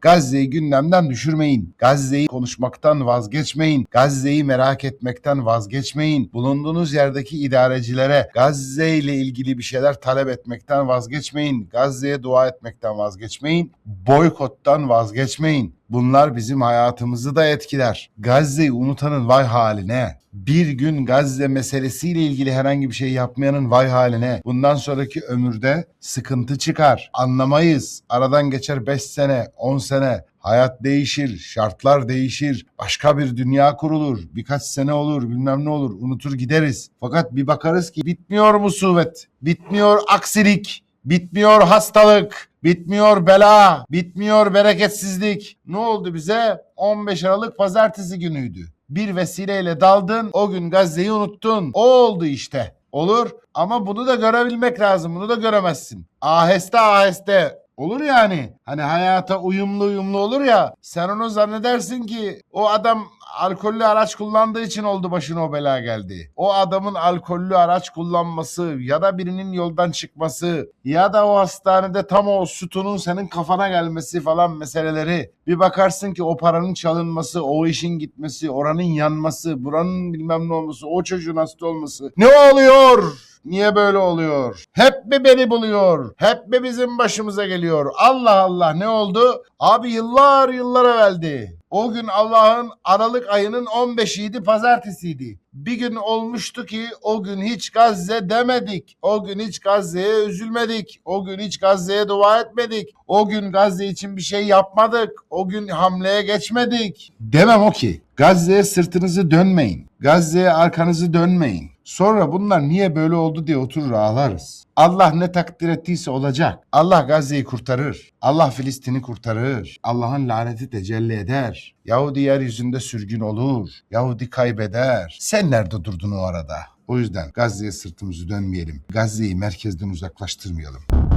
Gazze'yi gündemden düşürmeyin. Gazze'yi konuşmaktan vazgeçmeyin. Gazze'yi merak etmekten vazgeçmeyin. Bulunduğunuz yerdeki idarecilere Gazze ile ilgili bir şeyler talep etmekten vazgeçmeyin. Gazze'ye dua etmekten vazgeçmeyin. Boykottan vazgeçmeyin. Bunlar bizim hayatımızı da etkiler. Gazze'yi unutanın vay haline. Bir gün Gazze meselesiyle ilgili herhangi bir şey yapmayanın vay haline. Bundan sonraki ömürde sıkıntı çıkar. Anlamayız. Aradan geçer 5 sene, 10 sene. Hayat değişir, şartlar değişir, başka bir dünya kurulur, birkaç sene olur, bilmem ne olur, unutur gideriz. Fakat bir bakarız ki bitmiyor musibet, bitmiyor aksilik, bitmiyor hastalık, bitmiyor bela, bitmiyor bereketsizlik. Ne oldu bize? 15 Aralık pazartesi günüydü. Bir vesileyle daldın, o gün Gazze'yi unuttun. O oldu işte. Olur ama bunu da görebilmek lazım. Bunu da göremezsin. Aheste aheste olur yani. Hani hayata uyumlu uyumlu olur ya. Sen onu zannedersin ki o adam alkollü araç kullandığı için oldu başına o bela geldi. O adamın alkollü araç kullanması ya da birinin yoldan çıkması ya da o hastanede tam o sütunun senin kafana gelmesi falan meseleleri. Bir bakarsın ki o paranın çalınması, o işin gitmesi, oranın yanması, buranın bilmem ne olması, o çocuğun hasta olması. Ne oluyor? Niye böyle oluyor? Hep mi beni buluyor? Hep mi bizim başımıza geliyor? Allah Allah ne oldu? Abi yıllar yıllar evveldi. O gün Allah'ın Aralık ayının 15'iydi pazartesiydi. Bir gün olmuştu ki o gün hiç Gazze demedik. O gün hiç Gazze'ye üzülmedik. O gün hiç Gazze'ye dua etmedik. O gün Gazze için bir şey yapmadık. O gün hamleye geçmedik. Demem o ki Gazze'ye sırtınızı dönmeyin. Gazze'ye arkanızı dönmeyin. Sonra bunlar niye böyle oldu diye oturur ağlarız. Allah ne takdir ettiyse olacak. Allah Gazze'yi kurtarır. Allah Filistin'i kurtarır. Allah'ın laneti tecelli eder. Yahudi yeryüzünde sürgün olur. Yahudi kaybeder. Sen nerede durdun o arada? O yüzden Gazze'ye sırtımızı dönmeyelim. Gazze'yi merkezden uzaklaştırmayalım.